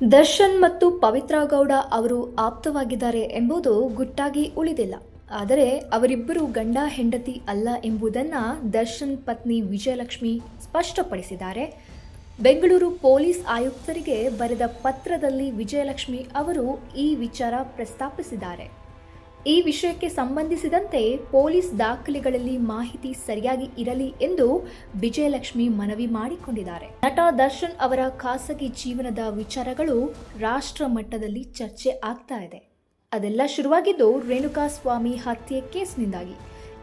ದರ್ಶನ್ ಮತ್ತು ಪವಿತ್ರ ಗೌಡ ಅವರು ಆಪ್ತವಾಗಿದ್ದಾರೆ ಎಂಬುದು ಗುಟ್ಟಾಗಿ ಉಳಿದಿಲ್ಲ. ಆದರೆ ಅವರಿಬ್ಬರು ಗಂಡ ಹೆಂಡತಿ ಅಲ್ಲ ಎಂಬುದನ್ನು ದರ್ಶನ್ ಪತ್ನಿ ವಿಜಯಲಕ್ಷ್ಮಿ ಸ್ಪಷ್ಟಪಡಿಸಿದ್ದಾರೆ. ಬೆಂಗಳೂರು ಪೊಲೀಸ್ ಆಯುಕ್ತರಿಗೆ ಬರೆದ ಪತ್ರದಲ್ಲಿ ವಿಜಯಲಕ್ಷ್ಮಿ ಅವರು ಈ ವಿಚಾರ ಪ್ರಸ್ತಾಪಿಸಿದ್ದಾರೆ. ಈ ವಿಷಯಕ್ಕೆ ಸಂಬಂಧಿಸಿದಂತೆ ಪೊಲೀಸ್ ದಾಖಲೆಗಳಲ್ಲಿ ಮಾಹಿತಿ ಸರಿಯಾಗಿ ಇರಲಿ ಎಂದು ವಿಜಯಲಕ್ಷ್ಮಿ ಮನವಿ ಮಾಡಿಕೊಂಡಿದ್ದಾರೆ. ನಟ ದರ್ಶನ್ ಅವರ ಖಾಸಗಿ ಜೀವನದ ವಿಚಾರಗಳು ರಾಷ್ಟ್ರ ಮಟ್ಟದಲ್ಲಿ ಚರ್ಚೆ ಆಗ್ತಾ ಇದೆ. ಅದೆಲ್ಲ ಶುರುವಾಗಿದ್ದು ರೇಣುಕಾ ಸ್ವಾಮಿ ಹತ್ಯೆ ಕೇಸ್ನಿಂದಾಗಿ.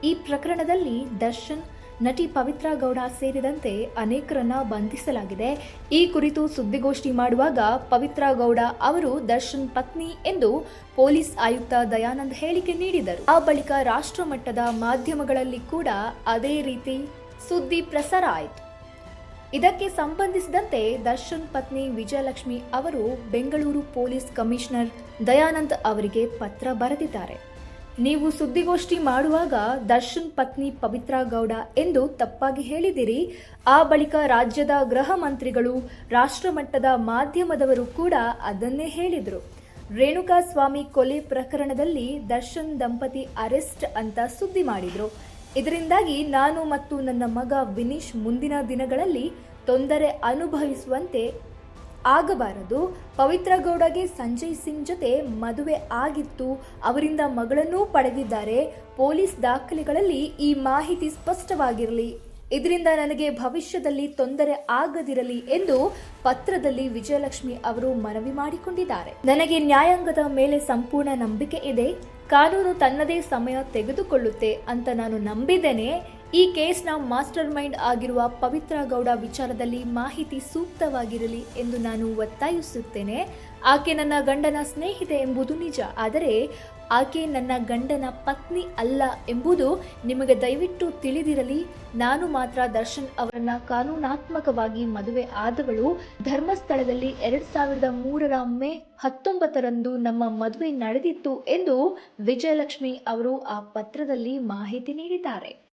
ಈ ಪ್ರಕರಣದಲ್ಲಿ ದರ್ಶನ್ ನಟಿ ಪವಿತ್ರಾ ಗೌಡ ಸೇರಿದಂತೆ ಅನೇಕರನ್ನ ಬಂಧಿಸಲಾಗಿದೆ. ಈ ಕುರಿತು ಸುದ್ದಿಗೋಷ್ಠಿ ಮಾಡುವಾಗ ಪವಿತ್ರಾ ಗೌಡ ಅವರು ದರ್ಶನ್ ಪತ್ನಿ ಎಂದು ಪೊಲೀಸ್ ಆಯುಕ್ತ ದಯಾನಂದ್ ಹೇಳಿಕೆ ನೀಡಿದರು. ಆ ಬಳಿಕ ರಾಷ್ಟ್ರ ಮಟ್ಟದ ಮಾಧ್ಯಮಗಳಲ್ಲಿ ಕೂಡ ಅದೇ ರೀತಿ ಸುದ್ದಿ ಪ್ರಸಾರ ಆಯಿತು. ಇದಕ್ಕೆ ಸಂಬಂಧಿಸಿದಂತೆ ದರ್ಶನ್ ಪತ್ನಿ ವಿಜಯಲಕ್ಷ್ಮಿ ಅವರು ಬೆಂಗಳೂರು ಪೊಲೀಸ್ ಕಮಿಷನರ್ ದಯಾನಂದ್ ಅವರಿಗೆ ಪತ್ರ ಬರೆದಿದ್ದಾರೆ. ನೀವು ಸುದ್ದಿಗೋಷ್ಠಿ ಮಾಡುವಾಗ ದರ್ಶನ್ ಪತ್ನಿ ಪವಿತ್ರ ಗೌಡ ಎಂದು ತಪ್ಪಾಗಿ ಹೇಳಿದಿರಿ. ಆ ಬಳಿಕ ರಾಜ್ಯದ ಗೃಹ ಮಂತ್ರಿಗಳು, ರಾಷ್ಟ್ರಮಟ್ಟದ ಮಾಧ್ಯಮದವರು ಕೂಡ ಅದನ್ನೇ ಹೇಳಿದರು. ರೇಣುಕಾ ಸ್ವಾಮಿ ಕೊಲೆ ಪ್ರಕರಣದಲ್ಲಿ ದರ್ಶನ್ ದಂಪತಿ ಅರೆಸ್ಟ್ ಅಂತ ಸುದ್ದಿ ಮಾಡಿದರು. ಇದರಿಂದಾಗಿ ನಾನು ಮತ್ತು ನನ್ನ ಮಗ ವಿನೀಶ್ ಮುಂದಿನ ದಿನಗಳಲ್ಲಿ ತೊಂದರೆ ಅನುಭವಿಸುವಂತೆ ಆಗಬಾರದು. ಪವಿತ್ರ ಗೌಡಗೆ ಸಂಜಯ್ ಸಿಂಗ್ ಜೊತೆ ಮದುವೆ ಆಗಿತ್ತು. ಅವರಿಂದ ಮಗಳನ್ನೂ ಪಡೆದಿದ್ದಾರೆ. ಪೊಲೀಸ್ ದಾಖಲೆಗಳಲ್ಲಿ ಈ ಮಾಹಿತಿ ಸ್ಪಷ್ಟವಾಗಿರಲಿ. ಇದರಿಂದ ನನಗೆ ಭವಿಷ್ಯದಲ್ಲಿ ತೊಂದರೆ ಆಗದಿರಲಿ ಎಂದು ಪತ್ರದಲ್ಲಿ ವಿಜಯಲಕ್ಷ್ಮಿ ಅವರು ಮನವಿ ಮಾಡಿಕೊಂಡಿದ್ದಾರೆ. ನನಗೆ ನ್ಯಾಯಾಂಗದ ಮೇಲೆ ಸಂಪೂರ್ಣ ನಂಬಿಕೆ ಇದೆ. ಕಾನೂನು ತನ್ನದೇ ಸಮಯ ತೆಗೆದುಕೊಳ್ಳುತ್ತೆ ಅಂತ ನಾನು ನಂಬಿದ್ದೇನೆ. ಈ ಕೇಸ್ನ ಮಾಸ್ಟರ್ ಮೈಂಡ್ ಆಗಿರುವ ಪವಿತ್ರ ಗೌಡ ವಿಚಾರದಲ್ಲಿ ಮಾಹಿತಿ ಸೂಕ್ತವಾಗಿರಲಿ ಎಂದು ನಾನು ಒತ್ತಾಯಿಸುತ್ತೇನೆ. ಆಕೆ ನನ್ನ ಗಂಡನ ಸ್ನೇಹಿತೆ ಎಂಬುದು ನಿಜ. ಆದರೆ ಆಕೆ ನನ್ನ ಗಂಡನ ಪತ್ನಿ ಅಲ್ಲ ಎಂಬುದು ನಿಮಗೆ ದಯವಿಟ್ಟು ತಿಳಿದಿರಲಿ. ನಾನು ಮಾತ್ರ ದರ್ಶನ್ ಅವರನ್ನ ಕಾನೂನಾತ್ಮಕವಾಗಿ ಮದುವೆ ಆದವಳು. ಧರ್ಮಸ್ಥಳದಲ್ಲಿ ಎರಡ್ ಸಾವಿರದ ಮೂರರ ಮೇ ಹತ್ತೊಂಬತ್ತರಂದು ನಮ್ಮ ಮದುವೆ ನಡೆದಿತ್ತು ಎಂದು ವಿಜಯಲಕ್ಷ್ಮಿ ಅವರು ಆ ಪತ್ರದಲ್ಲಿ ಮಾಹಿತಿ ನೀಡಿದ್ದಾರೆ.